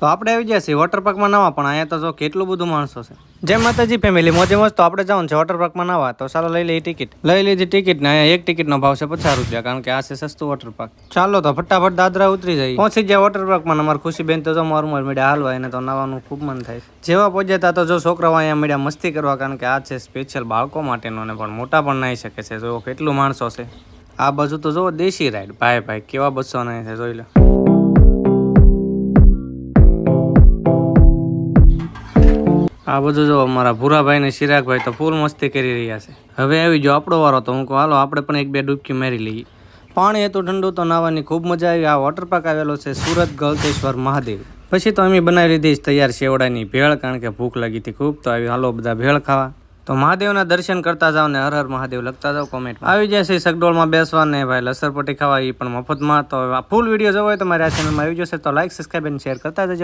તો આપણે આવી ગયા છીએ વોટર પાર્કમાં નાવા, પણ અહીંયા તો જો કેટલું બધું માણસો છે. જય માતાજી ફેમિલી મોજે મોજ તો આપણે જવાનું છે વોટર પાર્કમાં નાવા. તો ચાલો લઈ લઈએ ટિકિટ લઈ લીધી ટિકિટ ને અહીંયા એક ટિકિટનો ભાવ છે પચાસ રૂપિયા, કારણ કે આ છે સસ્તું વોટર પાર્ક ચાલો તો ફટાફટ દાદરા ઉતરી જઈએ પહોંચી ગયા વોટર પાર્કમાં અમારી ખુશી બેન તો જો મારું માર મીડિયા હાલવા એને તો નાવાનું ખૂબ મન થાય. જેવા પહોંચ્યા તા તો જો છોકરાઓ અહીંયા મીડિયા મસ્તી કરવા, કારણ કે આ છે સ્પેશિયલ બાળકો માટેનો ને પણ મોટા પણ નાહી શકે છે. જો કેટલું માણસો છે. આ બાજુ તો જો દેશી રાઈડ ભાઈ ભાઈ, કેવા બસો નહીં છે, જોઈ લો. આ બધું જો અમારા ભૂરાભાઈ ને ચિરાગભાઈ તો ફૂલ મસ્તી કરી રહ્યા છે. હવે આવી જો આપણો વારો તો હું કહું, હાલો, આપણે પણ એક બે ડૂબકી મારી લઈએ. પાણી હતું ઠંડુ તો નાવાની ખૂબ મજા આવી. આ વોટર પાર્ક આવેલો છે સુરત ગલતેશ્વર મહાદેવ. પછી તો અમે બનાવી લીધી તૈયાર શેવડાની ભેળ, કારણ કે ભૂખ લાગી હતી ખૂબ. તો આવી, હાલો, બધા ભેળ ખાવા. તો મહાદેવના દર્શન કરતા જાઓ ને હર હર મહાદેવ લખતા જાઓ કોમેન્ટ આવી છે સગડોળમાં બેસવા ને ભાઈ, લસરપટ્ટી ખાવા એ પણ મફતમાં. તો ફૂલ વીડિયો જોવો હોય તો મારી આ ચેનલમાં આવી જશે. તો લાઈક સબસ્ક્રાઈબ અને શેર કરતા જજો.